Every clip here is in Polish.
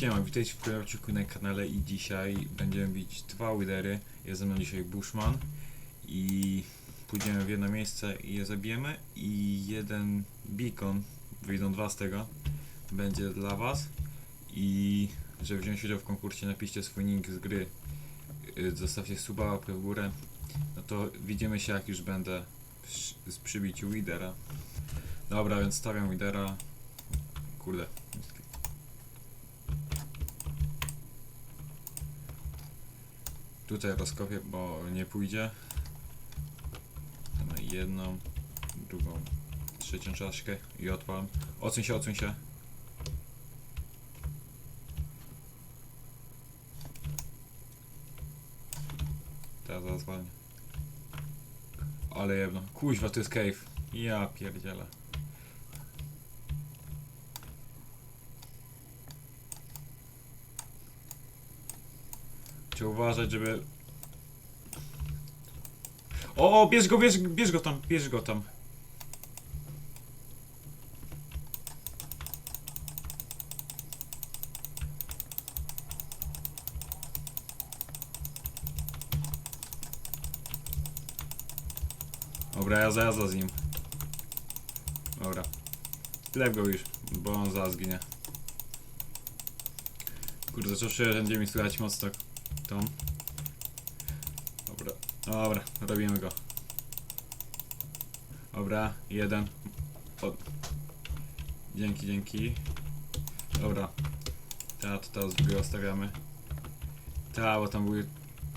Siema, witajcie w kolejnym na kanale i dzisiaj będziemy bić dwa widery. Jest ze mną dzisiaj Bushman i pójdziemy w jedno miejsce i je zabijemy. I jeden beacon, wyjdą dwa z tego, będzie dla was. I żeby wziąć udział w konkursie napiszcie swój nick z gry, y, zostawcie suba, łapkę w górę, no to widzimy się jak już będę przy, z przybiciu widera. Dobra, więc stawiam widera, kurde, Tutaj rozkopię, bo nie pójdzie. Damy jedną, drugą, trzecią czaszkę i odpalam. Odsuń się, odsuń się. Teraz zaraz. Ale jedno. Kuźwa, to jest cave. Ja pierdzielę. Uważać, żeby... O, bierz go, bierz, bierz go tam, bierz go tam. Dobra, ja zajazda z nim. Dobra. Lep go już, bo on zaraz ginie. Kurde, co się będzie mi słychać mocno tą. Dobra, dobra, robimy go. Dobra, jeden. O. Dzięki, dzięki. Dobra. Ta, to teraz drugiego stawiamy. Ta, bo tam były...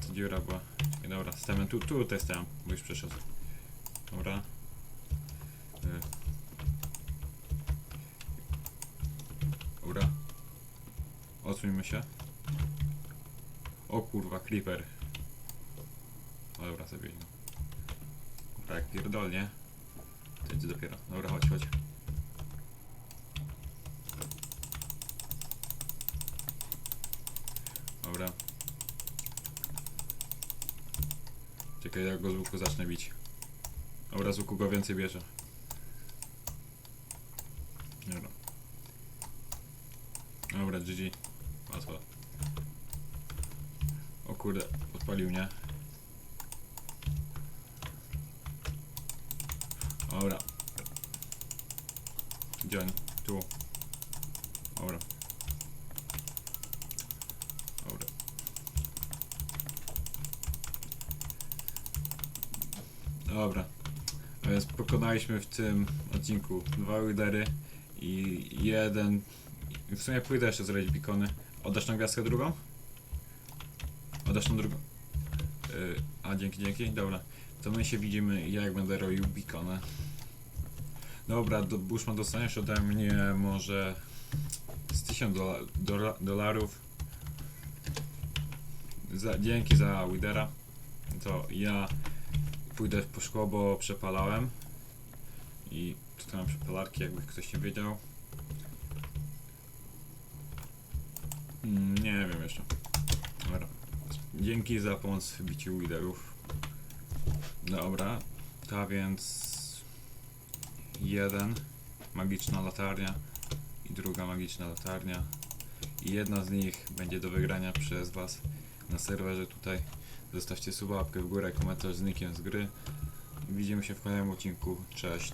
Ta dziura była. I dobra, stawiam tu, tu tutaj stawiam, bo już przeszedł. Dobra. Y. Dobra. Odsuńmy się. O kurwa, creeper. Dobra, sobie no. Tak, pierdolnie. To idzie dopiero. Dobra, chodź, chodź. Dobra. Czekaj, jak go z łuku zacznę bić. Dobra, z łuku go więcej bierze. Dobra. Dobra, GG. Łatwo. O kurde, odpalił mnie. Dobra. Gdzie oni? Tu. Dobra. Dobra. Dobra. A więc pokonaliśmy w tym odcinku dwa widery i jeden... W sumie pójdę jeszcze zrobić bikony. Oddasz tą gwiazdkę drugą? Oddasz tą drugą? Yy, a, dzięki, dzięki. Dobra. To my się widzimy, jak będę robił bikony. Dobra, do, Bushman dostaniesz ode mnie może z 1000 dola, dola, dolarów. Za, dzięki za widera. To ja pójdę po szkło, bo przepalałem. I tutaj mam przepalarki, jakby ktoś nie wiedział. Mm, nie wiem jeszcze. Dobra. Dzięki za pomoc w biciu liderów. Dobra, to więc jeden magiczna latarnia i druga magiczna latarnia. I jedna z nich będzie do wygrania przez Was na serwerze tutaj. Zostawcie suba, łapkę w górę, komentarz z z gry. Widzimy się w kolejnym odcinku. Cześć.